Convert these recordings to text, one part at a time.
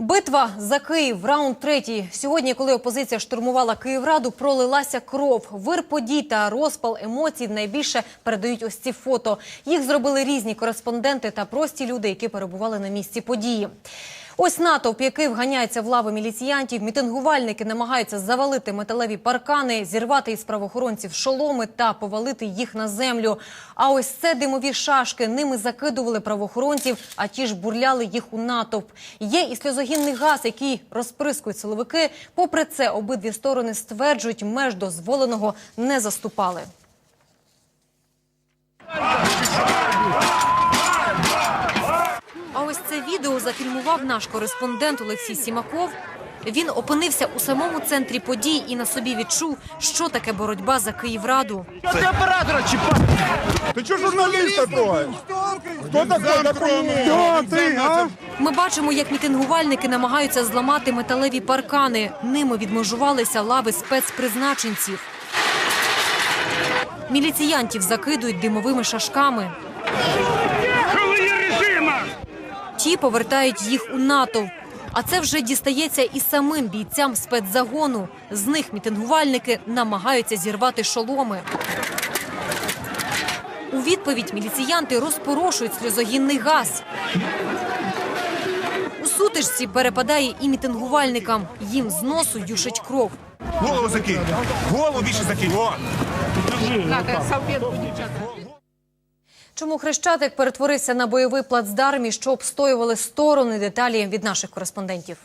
Битва за Київ, раунд третій. Сьогодні, коли опозиція штурмувала Київраду, пролилася кров. Вир подій та розпал емоцій найбільше передають ось ці фото. Їх зробили різні кореспонденти та прості люди, які перебували на місці події. Ось натовп, який вганяється в лави міліціянтів, мітингувальники намагаються завалити металеві паркани, зірвати із правоохоронців шоломи та повалити їх на землю. А ось це димові шашки. Ними закидували правоохоронців, а ті ж бурляли їх у натовп. Є і сльозогінний газ, який розприскують силовики. Попри це, обидві сторони стверджують, меж дозволеного не заступали. Відео зафільмував наш кореспондент Олексій Сімаков. Він опинився у самому центрі подій і на собі відчув, що таке боротьба за Київраду. Ти оператора чіпай! Ти чого журналіста трогаєш? Хто а? Ми бачимо, як мітингувальники намагаються зламати металеві паркани. Ними відмежувалися лави спецпризначенців. Міліціянтів закидують димовими шашками. Ті повертають їх у натовп. А це вже дістається і самим бійцям спецзагону. З них мітингувальники намагаються зірвати шоломи. У відповідь міліціянти розпорошують сльозогінний газ. У сутичці перепадає і мітингувальникам. Їм з носу юшить кров. Голову закинь. Голову більше закинь. О! Чому Хрещатик перетворився на бойовий плацдарм і що обстоювали сторони деталі від наших кореспондентів?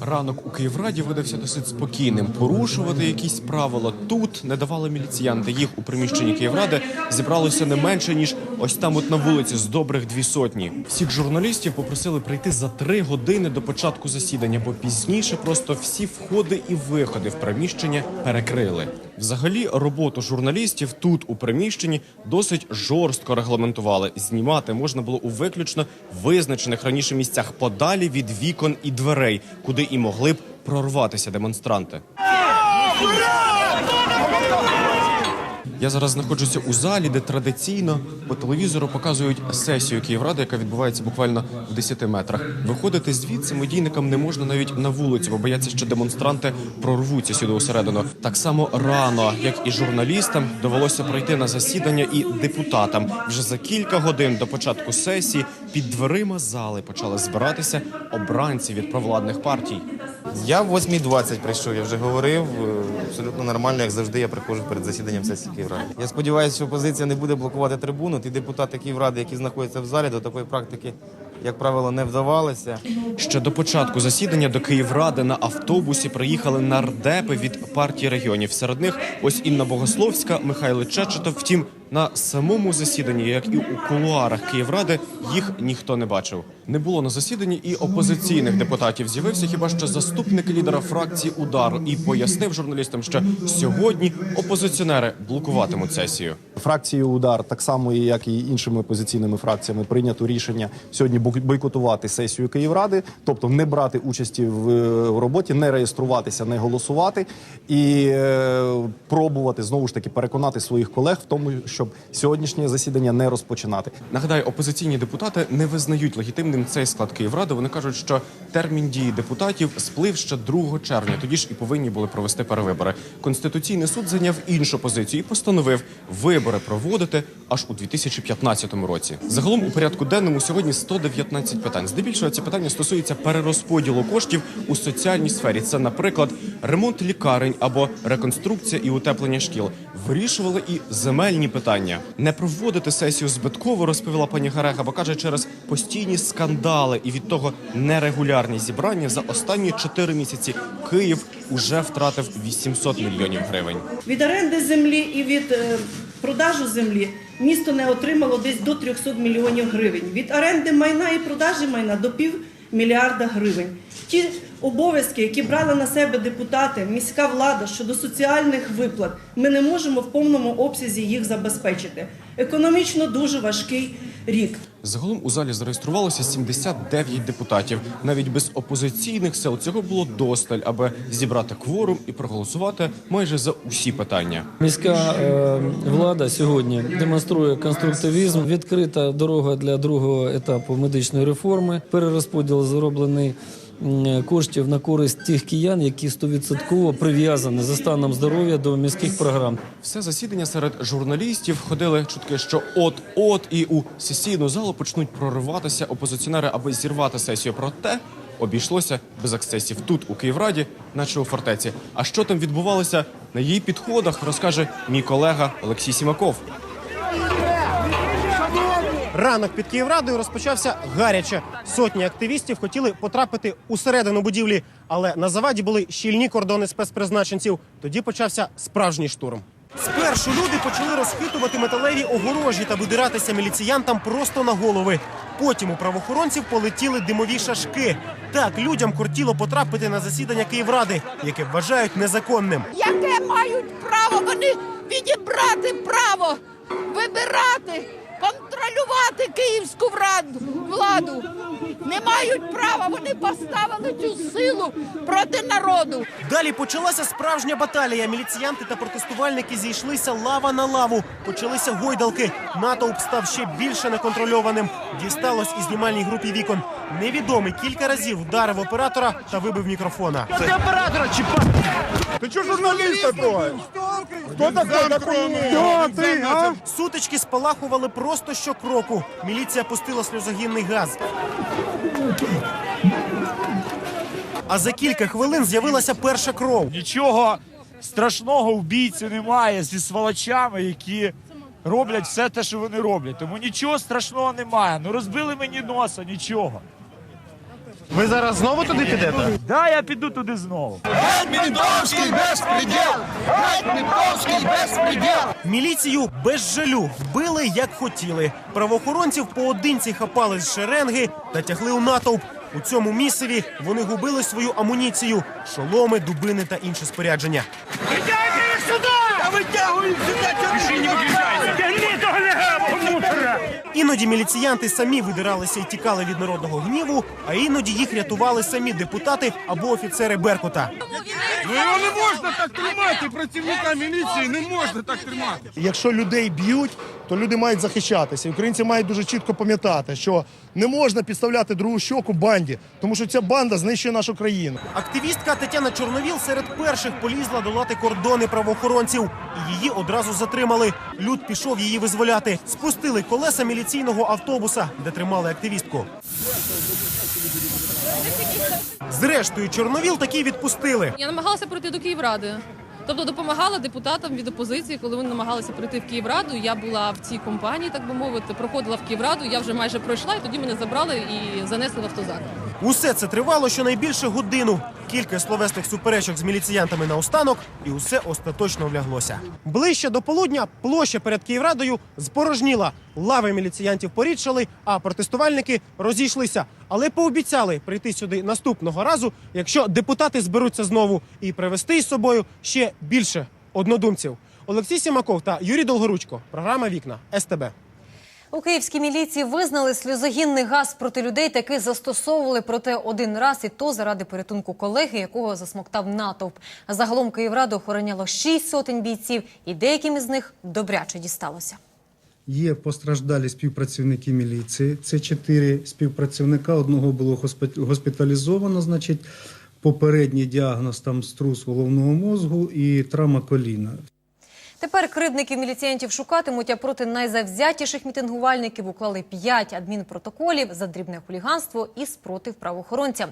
Ранок у Київраді видався досить спокійним. Порушувати якісь правила тут не давали міліціянти. Їх у приміщенні Київради зібралося не менше ніж ось там, от на вулиці, з добрих дві сотні. Всіх журналістів попросили прийти за три години до початку засідання, бо пізніше просто всі входи і виходи в приміщення перекрили. Взагалі, роботу журналістів тут у приміщенні досить жорстко регламентували. Знімати можна було у виключно визначених раніше місцях подалі від вікон і дверей, куди і могли б прорватися демонстранти. Я зараз знаходжуся у залі, де традиційно по телевізору показують сесію Київради, яка відбувається буквально в 10 метрах. Виходити звідси медійникам не можна навіть на вулицю, бо бояться, що демонстранти прорвуться сюди усередину. Так само рано, як і журналістам, довелося пройти на засідання і депутатам. Вже за кілька годин до початку сесії під дверима зали почали збиратися обранці від провладних партій. Я в 8.20 прийшов, я вже говорив. е, Абсолютно нормально, як завжди, я приходжу перед засіданням сесії Київради. Я сподіваюся, що опозиція не буде блокувати трибуну. Ті депутати Київради, які знаходяться в залі, до такої практики, як правило, не вдавалися. Ще до початку засідання до Київради на автобусі приїхали нардепи від партії регіонів. Серед них ось Інна Богословська, Михайло Чечетов. Втім, на самому засіданні, як і у кулуарах Київради, їх ніхто не бачив. Не було на засіданні і опозиційних депутатів. З'явився хіба що заступник лідера фракції Удар і пояснив журналістам, що сьогодні опозиціонери блокуватимуть сесію. Фракцією удар, так само як і іншими опозиційними фракціями, прийнято рішення сьогодні бой- бойкотувати сесію Київради, тобто не брати участі в е, роботі, не реєструватися, не голосувати і е, пробувати знову ж таки переконати своїх колег в тому, щоб сьогоднішнє засідання не розпочинати. Нагадаю, опозиційні депутати не визнають легітимним цей склад Київради. Вони кажуть, що термін дії депутатів сплив ще 2 червня. Тоді ж і повинні були провести перевибори. Конституційний суд зайняв іншу позицію і постановив вибори проводити аж у 2015 році. Загалом у порядку денному сьогодні 119 питань. Здебільшого ці питання стосуються перерозподілу коштів у соціальній сфері. Це, наприклад, ремонт лікарень або реконструкція і утеплення шкіл. Вирішували і земельні питання. Не проводити сесію збитково, розповіла пані Гарега, бо каже, через постійні скандали і від того нерегулярні зібрання за останні 4 місяці Київ уже втратив 800 мільйонів гривень. Від оренди землі і від е, продажу землі місто не отримало десь до 300 мільйонів гривень. Від оренди майна і продажі майна до пів мільярда гривень. Ті обов'язки, які брали на себе депутати, міська влада щодо соціальних виплат, ми не можемо в повному обсязі їх забезпечити. Економічно дуже важкий рік. Загалом у залі зареєструвалося 79 депутатів. Навіть без опозиційних сил цього було досталь, аби зібрати кворум і проголосувати майже за усі питання. Міська е, влада сьогодні демонструє конструктивізм. Відкрита дорога для другого етапу медичної реформи. Перерозподіл зроблений коштів на користь тих киян, які стовідсотково прив'язані за станом здоров'я до міських програм. Все засідання серед журналістів ходили чутки, що от-от і у сесійну залу почнуть прориватися опозиціонери, аби зірвати сесію. Проте обійшлося без ексцесів тут, у Київраді, наче у фортеці. А що там відбувалося на її підходах, розкаже мій колега Олексій Сімаков. Ранок під Київрадою розпочався гаряче. Сотні активістів хотіли потрапити усередину будівлі, але на заваді були щільні кордони спецпризначенців. Тоді почався справжній штурм. Спершу люди почали розхитувати металеві огорожі та видиратися міліціянтам просто на голови. Потім у правоохоронців полетіли димові шашки. Так людям кортіло потрапити на засідання Київради, яке вважають незаконним. яке мають право вони відібрати право вибирати, контролювати київську владу. Не мають права, вони поставили цю силу проти народу. Далі почалася справжня баталія. Міліціянти та протестувальники зійшлися лава на лаву. Почалися гойдалки. Натовп став ще більше неконтрольованим. Дісталось і знімальній групі вікон. Невідомий кілька разів вдарив оператора та вибив мікрофона. Ти оператора чіпати! Ты что журналиста трогаешь? Кто такой? Такой Кто ты, а? Сутички спалахували просто щокроку. Міліція пустила сльозогінний газ. А за кілька хвилин з'явилася перша кров. Нічого страшного вбійці немає зі сволочами, які роблять все те, що вони роблять. Тому нічого страшного немає. Ну розбили мені носа, нічого. Ви зараз знову туди підете? Да, я піду туди знову. Міліцію без жалю вбили як хотіли. Правоохоронців поодинці хапали з шеренги та тягли у натовп. У цьому місцеві вони губили свою амуніцію, шоломи, дубини та інше спорядження. Витягуйте їх сюди! Я витягую їх сюди! Пиши не виключайте! Тягни того легавого мусора! Іноді міліціянти самі видиралися і тікали від народного гніву, а іноді їх рятували самі депутати або офіцери Беркута. Ну його не можна так тримати, працівника міліції не можна так тримати. Якщо людей б'ють, то люди мають захищатися. І Українці мають дуже чітко пам'ятати, що не можна підставляти другу щоку банді, тому що ця банда знищує нашу країну. Активістка Тетяна Чорновіл серед перших полізла долати кордони правоохоронців. І її одразу затримали. Люд пішов її визволяти. Спустили колеса міліційного автобуса, де тримали активістку. Зрештою, Чорновіл таки відпустили. Я намагалася пройти до Київради. Тобто допомагала депутатам від опозиції, коли вони намагалися прийти в Київраду. Я була в цій компанії, так би мовити, проходила в Київраду. Я вже майже пройшла, і тоді мене забрали і занесли в автозак. Усе це тривало щонайбільше годину. Кілька словесних суперечок з міліціянтами на останок, і усе остаточно вляглося. Ближче до полудня площа перед Київрадою спорожніла. Лави міліціянтів порідшали, а протестувальники розійшлися. Але пообіцяли прийти сюди наступного разу, якщо депутати зберуться знову і привезти із собою ще більше однодумців. Олексій Сімаков та Юрій Долгоручко. Програма Вікна СТБ. У київській міліції визнали сльозогінний газ проти людей, таки застосовували проте один раз, і то заради порятунку колеги, якого засмоктав натовп. Загалом Київраду охороняло шість сотень бійців, і деяким із них добряче дісталося. Є постраждалі співпрацівники міліції. Це чотири співпрацівника. Одного було госпі- госпіталізовано, значить, попередній діагноз там струс головного мозгу і травма коліна. Тепер кривдників міліціянтів шукатимуть, а проти найзавзятіших мітингувальників уклали п'ять адмінпротоколів за дрібне хуліганство і спротив правоохоронцям.